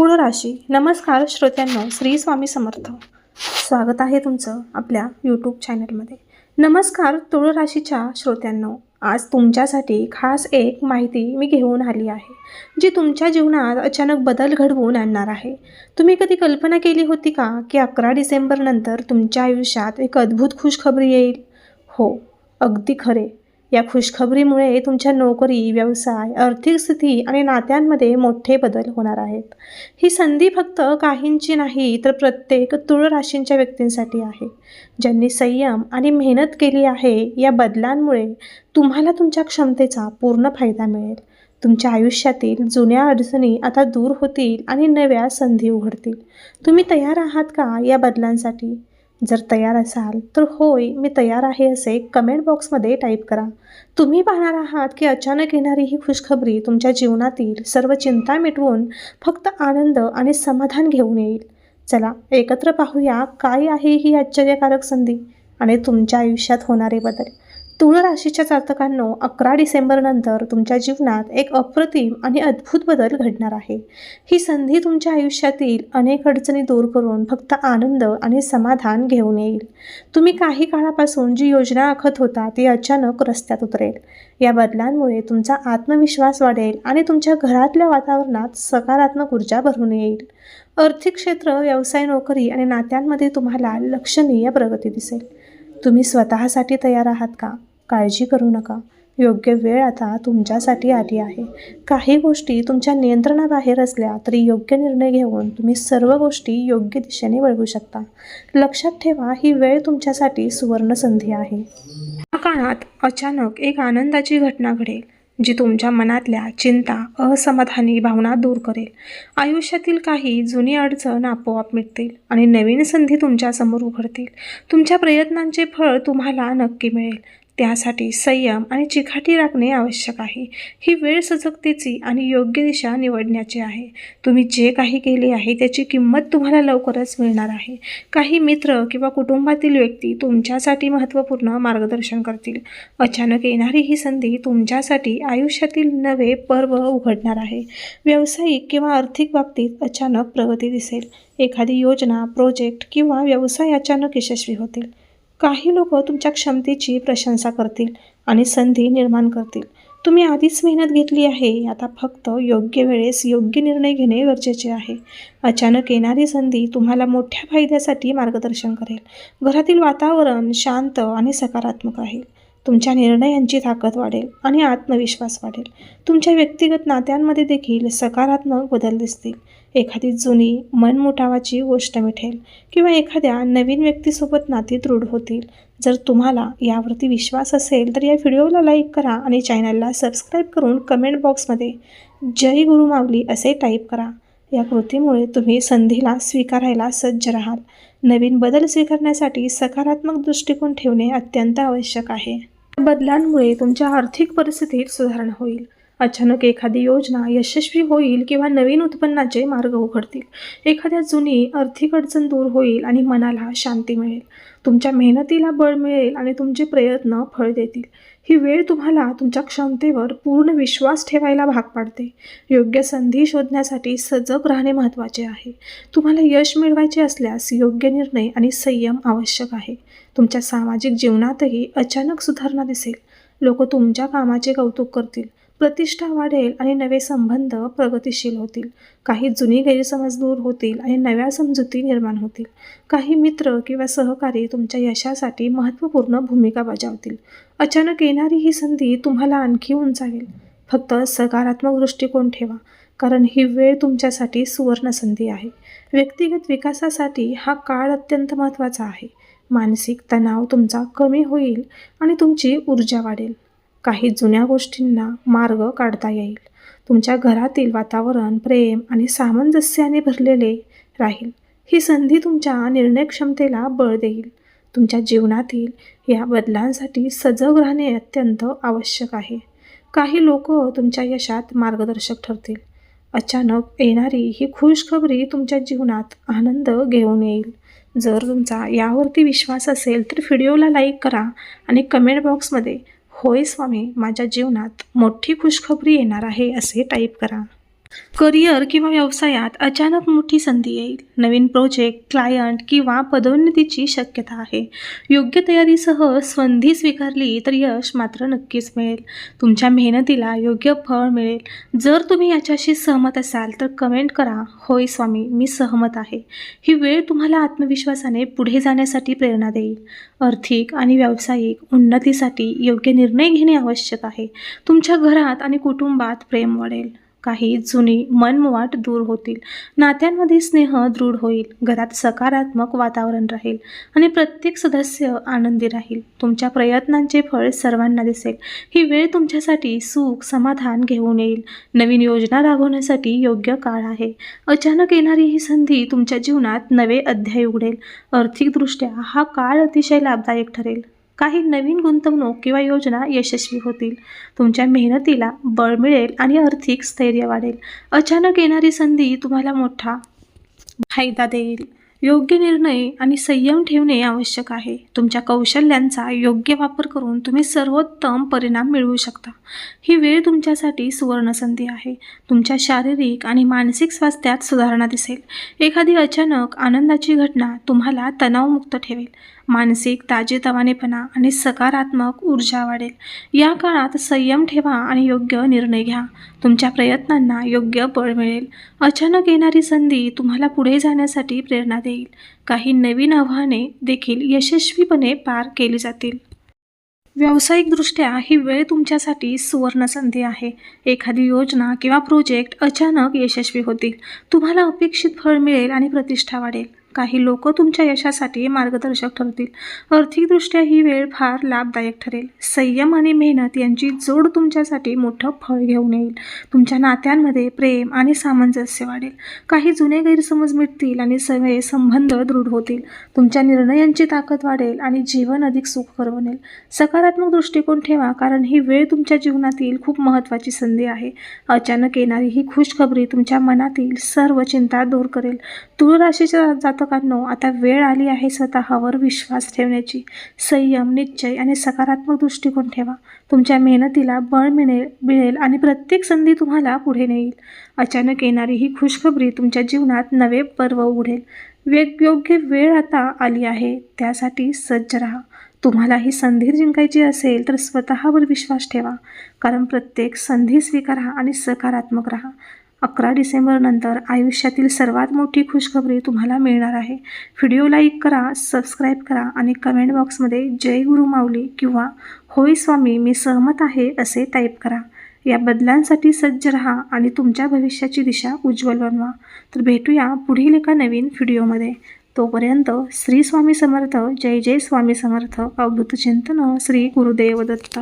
तुळ राशी. नमस्कार श्रोत्यांनो श्री स्वामी समर्थ. स्वागत आहे तुमचं आपल्या यूट्यूब चॅनलमध्ये नमस्कार तुळ राशीच्या श्रोत्यांनो आज तुमच्यासाठी खास एक माहिती मी घेऊन आली आहे जी तुमच्या जीवनात अचानक बदल घडवून आणणार आहे. तुम्ही कधी कल्पना केली होती का की अकरा डिसेंबरनंतर तुमच्या आयुष्यात एक अद्भुत खुशखबरी येईल? हो अगदी खरे. या खुशखबरीमुळे तुमच्या नोकरी व्यवसाय आर्थिक स्थिती आणि नात्यांमध्ये मोठे बदल होणार आहेत. ही संधी फक्त काहींची नाही तर प्रत्येक तुळ राशींच्या व्यक्तींसाठी आहे. ज्यांनी संयम आणि मेहनत केली आहे या बदलांमुळे तुम्हाला तुमच्या क्षमतेचा पूर्ण फायदा मिळेल. तुमच्या आयुष्यातील जुन्या अडचणी आता दूर होतील आणि नव्या संधी उघडतील. तुम्ही तयार आहात का या बदलांसाठी? जर तयार असाल तर होय मी तयार आहे असे कमेंट बॉक्समध्ये टाईप करा. तुम्ही पाहणार आहात की अचानक येणारी ही खुशखबरी तुमच्या जीवनातील सर्व चिंता मिटवून फक्त आनंद आणि समाधान घेऊन येईल. चला एकत्र पाहूया काय आहे ही आश्चर्यकारक संधी आणि तुमच्या आयुष्यात होणारे बदल. तुळ राशीच्या जातकांनो अकरा डिसेंबरनंतर तुमच्या जीवनात एक अप्रतिम आणि अद्भुत बदल घडणार आहे. ही संधी तुमच्या आयुष्यातील अनेक अडचणी दूर करून फक्त आनंद आणि समाधान घेऊन येईल. तुम्ही काही काळापासून जी योजना आखत होता ती अचानक रस्त्यात उतरेल. या बदलांमुळे तुमचा आत्मविश्वास वाढेल आणि तुमच्या घरातल्या वातावरणात सकारात्मक ऊर्जा भरून येईल. आर्थिक क्षेत्र व्यवसाय नोकरी आणि नात्यांमध्ये तुम्हाला लक्षणीय प्रगती दिसेल. तुम्ही स्वतःसाठी तयार आहात का? काळजी करू नका. योग्य वेळ आता तुमच्यासाठी आली आहे. काही गोष्टी तुमच्या नियंत्रणाबाहेर असल्या तरी योग्य निर्णय घेऊन तुम्ही सर्व गोष्टी योग्य दिशेने वळवू शकता. लक्षात ठेवा ही वेळ तुमच्यासाठी सुवर्ण संधी आहे. या काळात अचानक एक आनंदाची घटना घडेल जी तुमच्या मनातल्या चिंता असमाधानी भावना दूर करेल. आयुष्यातील काही जुनी अडचण आपोआप मिटतील आणि नवीन संधी तुमच्यासमोर उघडतील. तुमच्या प्रयत्नांचे फळ तुम्हाला नक्की मिळेल. त्यासाठी संयम आणि चिकाटी राखणे आवश्यक आहे. ही वेळ सजगतेची आणि योग्य दिशा निवडण्याची आहे. तुम्ही जे काही केले आहे त्याची किंमत तुम्हाला लवकरच मिळणार आहे. काही मित्र किंवा कुटुंबातील व्यक्ती तुमच्यासाठी महत्त्वपूर्ण मार्गदर्शन करतील. अचानक येणारी ही संधी तुमच्यासाठी आयुष्यातील नवे पर्व उघडणार आहे. व्यावसायिक किंवा आर्थिक बाबतीत अचानक प्रगती दिसेल. एखादी योजना प्रोजेक्ट किंवा व्यवसाय अचानक यशस्वी होतील. काही लोक तुमच्या क्षमतेची प्रशंसा करतील आणि संधी निर्माण करतील. तुम्ही आधीच मेहनत घेतली आहे आता फक्त योग्य वेळेस योग्य निर्णय घेणे गरजेचे आहे. अचानक येणारी संधी तुम्हाला मोठ्या फायद्यासाठी मार्गदर्शन करेल. घरातील वातावरण शांत आणि सकारात्मक आहे. तुमच्या निर्णयांची ताकद वाढेल आणि आत्मविश्वास वाढेल. तुमच्या व्यक्तिगत नात्यांमध्ये देखील सकारात्मक बदल दिसतील. एखादी जुनी मनमुटावाची गोष्ट मिठेल किंवा एखाद्या नवीन व्यक्तीसोबत नाती दृढ होतील. जर तुम्हाला यावरती विश्वास असेल तर या व्हिडिओला लाईक करा आणि चॅनलला सबस्क्राईब करून कमेंट बॉक्समध्ये जय गुरु मावली असे टाईप करा. या कृतीमुळे तुम्ही संधीला स्वीकारायला सज्ज राहाल. नवीन बदल स्वीकारण्यासाठी सकारात्मक दृष्टिकोन ठेवणे अत्यंत आवश्यक आहे. बदलांमुळे तुमच्या आर्थिक परिस्थितीत सुधारणा होईल. अचानक एखादी योजना यशस्वी होईल किंवा नवीन उत्पन्नाचे मार्ग उघडतील. एखाद्या जुनी आर्थिक अडचण दूर होईल आणि मनाला शांती मिळेल. तुमच्या मेहनतीला बळ मिळेल आणि तुमचे प्रयत्न फळ देतील. ही वेळ तुम्हाला तुमच्या क्षमतेवर पूर्ण विश्वास ठेवायला भाग पाडते. योग्य संधी शोधण्यासाठी सजग राहणे महत्त्वाचे आहे. तुम्हाला यश मिळवायचे असल्यास योग्य निर्णय आणि संयम आवश्यक आहे. तुमच्या सामाजिक जीवनातही अचानक सुधारणा दिसेल. लोक तुमच्या कामाचे कौतुक करतील. प्रतिष्ठा वाढेल आणि नवे संबंध प्रगतिशील होतील. काही जुनी गैरसमज दूर होतील आणि नव्या समजुती निर्माण होतील. काही मित्र किंवा सहकारी तुमच्या यशासाठी महत्त्वपूर्ण भूमिका बजावतील. अचानक येणारी ही संधी तुम्हाला आणखी उंचावेल. फक्त सकारात्मक दृष्टिकोन ठेवा कारण ही वेळ तुमच्यासाठी सुवर्ण संधी आहे. व्यक्तिगत विकासासाठी हा काळ अत्यंत महत्त्वाचा आहे. मानसिक तणाव तुमचा कमी होईल आणि तुमची ऊर्जा वाढेल. काही जुन्या गोष्टींना मार्ग काढता येईल. तुमच्या घरातील वातावरण प्रेम आणि सामंजस्याने भरलेले राहील. ही संधी तुमच्या निर्णय क्षमतेला बळ देईल. तुमच्या जीवनातील या बदलांसाठी सजग राहणे अत्यंत आवश्यक आहे. काही लोक तुमच्या यशात मार्गदर्शक ठरतील. अचानक येणारी ही खुशखबरी तुमच्या जीवनात आनंद घेऊन येईल. जर तुमचा यावरती विश्वास असेल तर व्हिडिओला लाईक करा आणि कमेंट बॉक्समध्ये होय स्वामी माझ्या जीवनात मोठी खुशखबरी येणार आहे असे टाईप करा. करिअर किंवा व्यवसायात अचानक मोठी संधी येईल. नवीन प्रोजेक्ट क्लायंट किंवा पदोन्नतीची शक्यता आहे. योग्य तयारीसह संधी स्वीकारली तर यश मात्र नक्कीच मिळेल. तुमच्या मेहनतीला योग्य फळ मिळेल. जर तुम्ही याच्याशी सहमत असाल तर कमेंट करा. होय स्वामी मी सहमत आहे. ही वेळ तुम्हाला आत्मविश्वासाने पुढे जाण्यासाठी प्रेरणा देईल. आर्थिक आणि व्यावसायिक उन्नतीसाठी योग्य निर्णय घेणे आवश्यक आहे. तुमच्या घरात आणि कुटुंबात प्रेम वाढेल. काही जुनी मनमुवाट दूर होतील. नात्यांमध्ये स्नेह दृढ होईल. घरात सकारात्मक वातावरण राहील आणि प्रत्येक सदस्य आनंदी राहील. तुमच्या प्रयत्नांचे फळ सर्वांना दिसेल. ही वेळ तुमच्यासाठी सुख समाधान घेऊन येईल. नवीन योजना राबवण्यासाठी योग्य काळ आहे. अचानक येणारी ही संधी तुमच्या जीवनात नवे अध्याय उघडेल. आर्थिकदृष्ट्या हा काळ अतिशय लाभदायक ठरेल. काही नवीन गुंतवणूक किंवा योजना यशस्वी होतील. तुमच्या मेहनतीला बळ मिळेल आणि आर्थिक स्थैर्य वाढेल. अचानक येणारी संधी तुम्हाला मोठा फायदा देईल. योग्य निर्णय आणि संयम ठेवणे आवश्यक आहे. तुमच्या कौशल्यांचा योग्य वापर करून तुम्ही सर्वोत्तम परिणाम मिळवू शकता. ही वेळ तुमच्यासाठी सुवर्णसंधी आहे. तुमच्या शारीरिक आणि मानसिक स्वास्थ्यात सुधारणा दिसेल. एखादी अचानक आनंदाची घटना तुम्हाला तणावमुक्त ठेवेल. मानसिक ताजेतवानेपणा आणि सकारात्मक ऊर्जा वाढेल. या काळात संयम ठेवा आणि योग्य निर्णय घ्या. तुमच्या प्रयत्नांना योग्य बळ मिळेल. अचानक येणारी संधी तुम्हाला पुढे जाण्यासाठी प्रेरणा देईल. काही नवीन आव्हाने देखील यशस्वीपणे पार केली जातील. व्यावसायिकदृष्ट्या ही वेळ तुमच्यासाठी सुवर्ण संधी आहे. एखादी योजना किंवा प्रोजेक्ट अचानक यशस्वी होतील. तुम्हाला अपेक्षित फळ मिळेल आणि प्रतिष्ठा वाढेल. काही लोक तुमच्या यशासाठी मार्गदर्शक ठरतील. आर्थिकदृष्ट्या ही वेळ फार लाभदायक ठरेल. संयम आणि मेहनत यांची जोड तुमच्यासाठी मोठं फळ घेऊन येईल. तुमच्या नात्यांमध्ये प्रेम आणि सामंजस्य वाढेल. काही जुने गैरसमज मिटतील आणि सगळे संबंध दृढ होतील. तुमच्या निर्णयांची ताकद वाढेल आणि जीवन अधिक सुखकर बनेल. सकारात्मक दृष्टिकोन ठेवा कारण ही वेळ तुमच्या जीवनातील खूप महत्त्वाची संधी आहे. अचानक येणारी ही खुशखबरी तुमच्या मनातील सर्व चिंता दूर करेल. तुळ राशीच्या जातकांनो आता वेळ आली आहे स्वतःवर विश्वास ठेवण्याची. संयम निश्चय आणि सकारात्मक दृष्टिकोन ठेवा. तुमच्या मेहनतीला बळ मिळेल मिळेल आणि प्रत्येक संधी तुम्हाला पुढे नेईल. अचानक येणारी ही खुशखबरी तुमच्या जीवनात नवे पर्व उघडेल. वेग योग्य वेळ आता आली आहे. त्यासाठी सज्ज राहा. तुम्हाला ही संधी जिंकायची असेल तर स्वतःवर विश्वास ठेवा. कारण प्रत्येक संधी स्वीकारा आणि सकारात्मक राहा. अकरा डिसेंबरनंतर आयुष्यातील सर्वात मोठी खुशखबरी तुम्हाला मिळणार आहे. व्हिडिओ लाईक करा सबस्क्राईब करा आणि कमेंट बॉक्समध्ये जय गुरु माऊली किंवा होय स्वामी मी सहमत आहे असे टाईप करा. या बदलांसाठी सज्ज रहा आणि तुमच्या भविष्याची दिशा उज्ज्वल बनवा. तर भेटूया पुढील एका नवीन व्हिडिओमध्ये. तोपर्यंत श्री स्वामी समर्थ जय जय स्वामी समर्थ अवधूत चिंतन श्री गुरुदेव दत्त